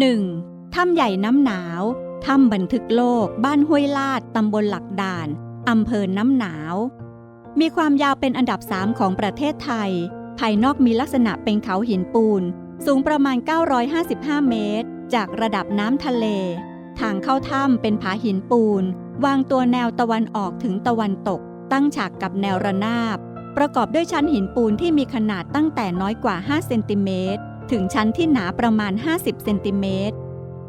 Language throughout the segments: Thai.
1. ถ้ำใหญ่น้ำหนาว ถ้ำบันทึกโลก บ้านห้วยลาด ตำบลหลักด่าน อำเภอน้ำหนาว มีความยาวเป็นอันดับ3ของประเทศไทย ภายนอกมีลักษณะเป็นเขาหินปูน สูงประมาณ 955 เมตร จากระดับน้ำทะเล ทางเข้าถ้ำเป็นผาหินปูน วางตัวแนวตะวันออกถึงตะวันตก ตั้งฉากกับแนวระนาบ ประกอบด้วยชั้นหินปูนที่มีขนาดตั้งแต่น้อยกว่า 5 เซนติเมตร ถึงชั้นที่หนาประมาณ 50 เซนติเมตร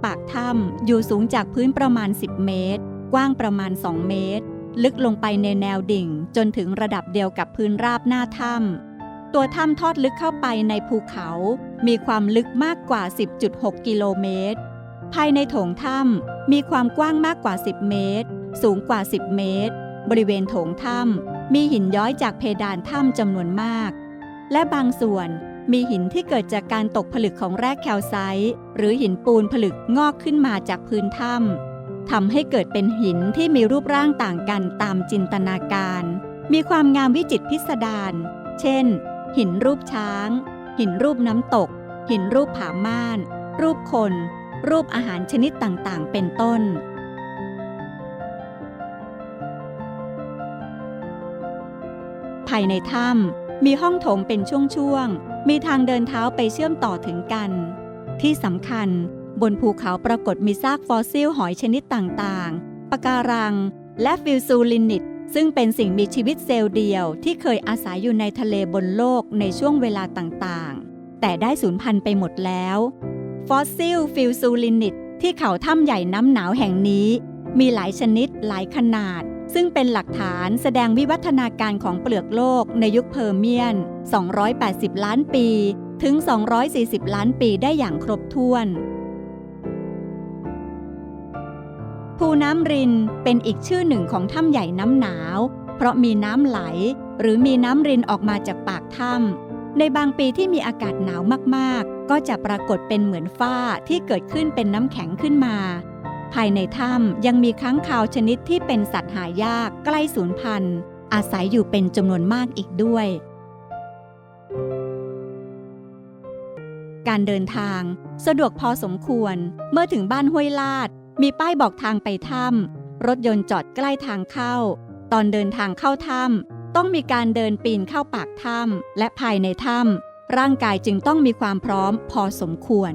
ปากถ้ำอยู่สูงจากพื้นประมาณ 10 เมตร กว้างประมาณ 2 เมตร ลึกลงไปในแนวดิ่ง จนถึงระดับเดียวกับพื้นราบหน้าถ้ำ ตัวถ้ำทอดลึกเข้าไปในภูเขา มีความลึกมากกว่า 10.6 กิโลเมตร ภายในโถงถ้ำมีความกว้างมากกว่า 10 เมตร สูงกว่า 10 เมตร บริเวณโถงถ้ำมีหินย้อยจากเพดานถ้ำจำนวนมาก และบางส่วน มีหินที่เกิดจากการตกผลึกของแร่แคลไซต์หรือหินปูนผลึกงอกขึ้นมาจากพื้นถ้ำทำให้เกิดเป็นหินที่มีรูปร่างต่างกันตามจินตนาการ มีความงามวิจิตรพิสดารเช่น หินรูปช้าง หินรูปน้ำตก หินรูปผาม่าน รูปคน รูปอาหารชนิดต่างๆ เป็นต้นภายในถ้ำมีห้องโถงเป็นช่วงๆ มีทางเดินเท้าไปเชื่อมต่อถึงกัน ที่สำคัญ บนภูเขาปรากฏมีซากฟอสซิลหอยชนิดต่างๆ ปะการัง และฟิลซูลินิต ซึ่งเป็นสิ่งมีชีวิตเซลล์เดียวที่เคยอาศัยอยู่ในทะเลบนโลกในช่วงเวลาต่างๆ แต่ได้สูญพันธุ์ไปหมดแล้ว ฟอสซิลฟิลซูลินิต ที่เขาถ้ำใหญ่น้ำหนาวแห่งนี้ มีหลายชนิดหลายขนาด ซึ่งเป็นหลักฐานแสดงวิวัฒนาการของเปลือกโลกในยุคเพอร์เมียน 280 ล้านปี ถึง 240 ล้านปีได้อย่างครบถ้วน ภูน้ำรินเป็นอีกชื่อหนึ่งของถ้ำใหญ่น้ำหนาว เพราะมีน้ำไหล หรือมีน้ำรินออกมาจากปากถ้ำในบางปีที่มีอากาศหนาวมากๆ ก็จะปรากฏเป็นเหมือนฝ้าที่เกิดขึ้นเป็นน้ำแข็งขึ้นมา ภายในถ้ำยังมีค้างคาวชนิดที่เป็นสัตว์หายากใกล้สูญพันธุ์ อาศัยอยู่เป็นจำนวนมากอีกด้วย การเดินทาง สะดวกพอสมควร เมื่อถึงบ้านห้วยลาด มีป้ายบอกทางไปถ้ำรถยนต์จอดใกล้ทางเข้า ตอนเดินทางเข้าถ้ำต้องมีการเดินปีนเข้าปากถ้ำและภายในถ้ำร่างกายจึงต้องมีความพร้อมพอสมควร